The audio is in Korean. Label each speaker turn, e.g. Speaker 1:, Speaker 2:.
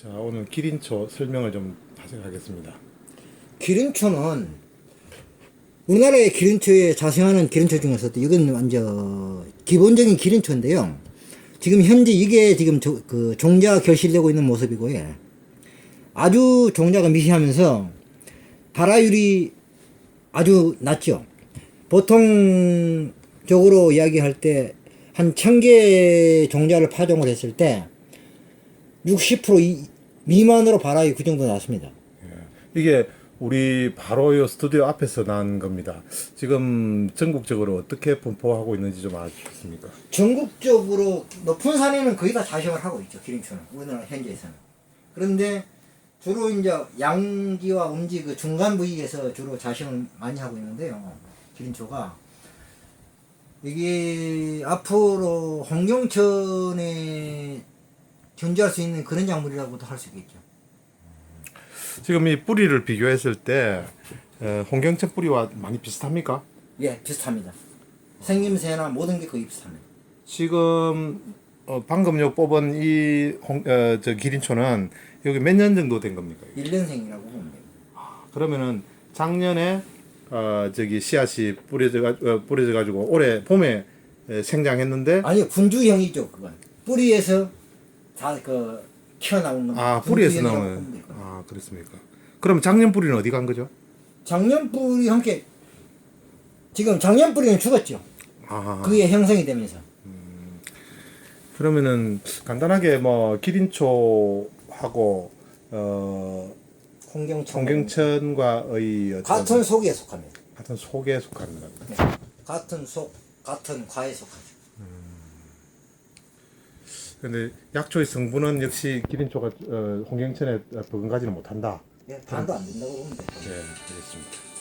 Speaker 1: 자 오늘 기린초 설명을 좀 하도록 하겠습니다.
Speaker 2: 기린초는 우리나라의 기린초에 자생하는 기린초 중에서도 이건 완전 기본적인 기린초인데요. 지금 현재 이게 지금 저- 그 종자가 결실되고 있는 모습이고요. 예. 아주 종자가 미시하면서 발화율이 아주 낮죠. 보통적으로 이야기할 때한천개 종자를 파종을 했을 때 60% 이- 미만으로 발화율이 그 정도 났습니다.
Speaker 1: 이게 우리 바로 이 스튜디오 앞에서 난 겁니다. 지금 전국적으로 어떻게 분포하고 있는지 좀 알려주겠습니까?
Speaker 2: 전국적으로 높은 산에는 거의 다 자생을 하고 있죠 기린초는 우리나라 현재에서는 그런데 주로 이제 양지와 음지 그 중간 부위에서 주로 자생을 많이 하고 있는데요 기린초가 이게 앞으로 홍경천에 견주할 수 있는 그런 작물이라고도 할 수 있겠죠.
Speaker 1: 지금 이 뿌리를 비교했을 때 어, 홍경천 뿌리와 많이 비슷합니까?
Speaker 2: 예 비슷합니다. 생김새나 모든 게 거의 비슷합니다.
Speaker 1: 지금 어, 방금 요 뽑은 이홍저 기린초는 여기 몇 년 정도 된 겁니까?
Speaker 2: 1년생이라고 보면 됩니다.
Speaker 1: 그러면은 작년에 어 저기 씨앗이 뿌려져 가 어, 뿌려져 가지고 올해 봄에 에, 생장했는데?
Speaker 2: 아니요 분주형이죠 그건. 뿌리에서 다그 튀어나온
Speaker 1: 건아 뿌리에서 나오는. 아 그렇습니까? 그럼 작년 뿌리는 어디 간 거죠?
Speaker 2: 작년 뿌리 함께 지금 작년 뿌리는 죽었죠
Speaker 1: 아
Speaker 2: 그게 형성이 되면서
Speaker 1: 그러면은 간단하게 뭐 기린초하고 어
Speaker 2: 홍경천
Speaker 1: 홍경천과의 어떤
Speaker 2: 같은 속에 속합니다
Speaker 1: 같은 속에 속하는 겁니다.
Speaker 2: 네. 같은 속 같은 과에 속하죠
Speaker 1: 근데 약초의 성분은 역시 기린초가 어, 홍경천에 버금가지는 못한다.
Speaker 2: 예, 반도 안 된다고 보면 돼요
Speaker 1: 네, 알겠습니다.